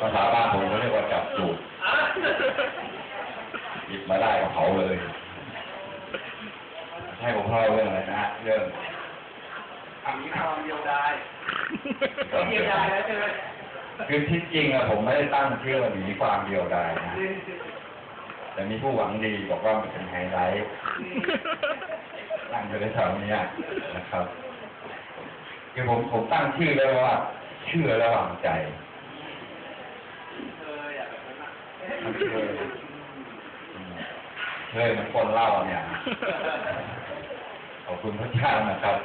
ภาษาบ้านผมเขาเรียกว่าจับจูดหยิบมาได้ก็เผาเลย ให้ผมเล่าเรื่องอะไรนะฮะเรื่องทำนี้ความเดียวดายเดียวดายแล้วใช่ไหมคือที่จริงอะผมไม่ได้ตั้งชื่อว่าหนีความเดียวดายนะแต่มีผู้หวังดีบอกว่ามันเป็นไฮไลท์ตั้งอยู่ในแถวเนี้ยนะครับ คือผมผมตั้งชื่อแล้วว่า เชื่อระหว่างใจเคยอะแบบนั้นอะมันเคยอืมเคยเหมันคนเล่าเนี่ยขอบคุณพระเจ้านะครับ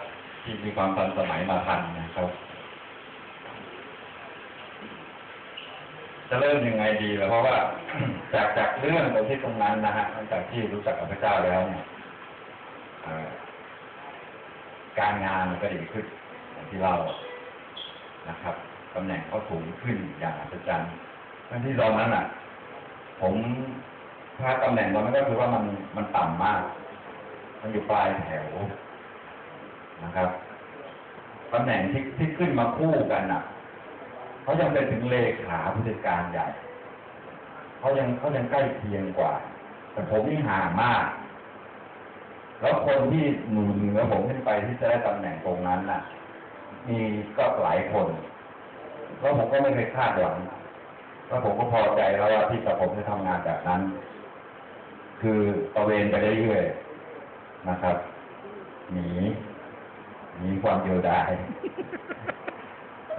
ที่มีความทันสมัยมาทันนะครับ จะเริ่มยังไงดีล่ะเพราะว่า จากจากเรื่องตรงที่ตรงนั้นนะฮะหลังจากที่รู้จักกับพระเจ้าแล้วเนี่ยเอ่อการงานมันก็ดีขึ้นอย่างที่เล่า นะครับตำแหน่งก็สูงขึ้นอย่างอัศจรรย์ทั้งที่ตอนนั้นอะ ผมถ้าตำแหน่งตอนนั้นก็คือว่ามันมันต่ำมาก มันอยู่ปลายแถวนะครับตำแหน่งที่ที่ขึ้นมาคู่กันอะเขายังเป็นถึงเลขาผู้จัดการใหญ่เขายังเขายังใกล้เคียงกว่า แต่ผมนี่ห่างมาก แล้วคนที่หนุนเหนือผมขึ้นไปที่จะได้ตำแหน่งตรงนั้น มีก็หลายคนแล้วผมก็ไม่เคยคาดหวังแล้วผมก็พอใจแล้วว่าที่กับผมจะทำงานแบบนั้น คือตระเวนไปเรื่อยๆนะครับ หนีหนีความเดียวดาย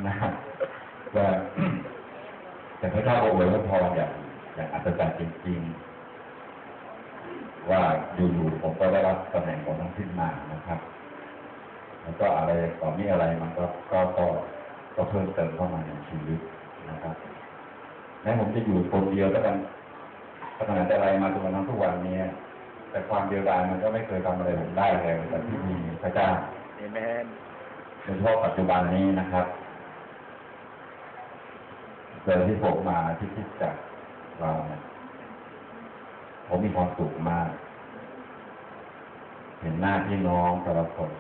นะว่าแต่พระเจ้าก็อวยพระพรอย่างอย่างอัศจรรย์จริงๆ ว่าอยู่ๆผมก็ได้รับตำแหน่งของนั้นขึ้นมานะครับ ก็อะไรต่อมีอะไรมันก็ก็ก็ก็เพิ่มเติมเข้ามาในชีวิตนะครับแม้ผมจะอยู่คนเดียวแล้วกันขนาดแต่อะไรมาจนกระทั่งทุกวันนี้แต่ความเดียวดายมันก็ไม่เคยทำอะไรผมได้เลยแต่ที่มีพระเจ้าเอเมนโดยเฉพาะปัจจุบันนี้นะครับเดินที่ผมมาที่คิดจากเราเนี่ยผมมีความสุขมาก เห็นหน้าพี่น้องแต่ละคน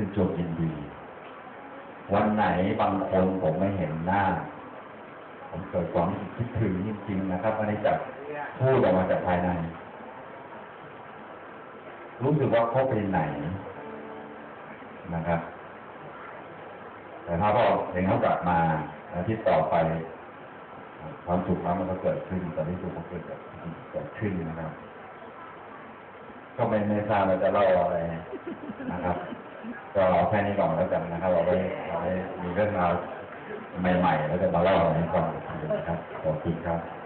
คือจบยินดี วันไหนบางคนผมไม่เห็นหน้า ผมเกิดความคิดถึงจริงๆนะครับไม่ได้จากพูดออกมาจากภายใน รู้สึกว่าเขาไปไหนนะครับ แต่ถ้าพอเห็นเขากลับมาอาทิตย์ต่อไปความสุขนั้นมันก็เกิดขึ้นแตอนที่สุขมันเกิดเกิดขึ้นนะครับ ก็ไม่ไม่ทราบว่าจะเล่าอะไรนะครับ ก็เอาแค่นี้ก่อนแล้วกันนะครับเราไว้เราไว้มีเรื่องราวใหม่ๆ แล้วจะมาเล่าให้ฟังนะครับขอบคุณครับ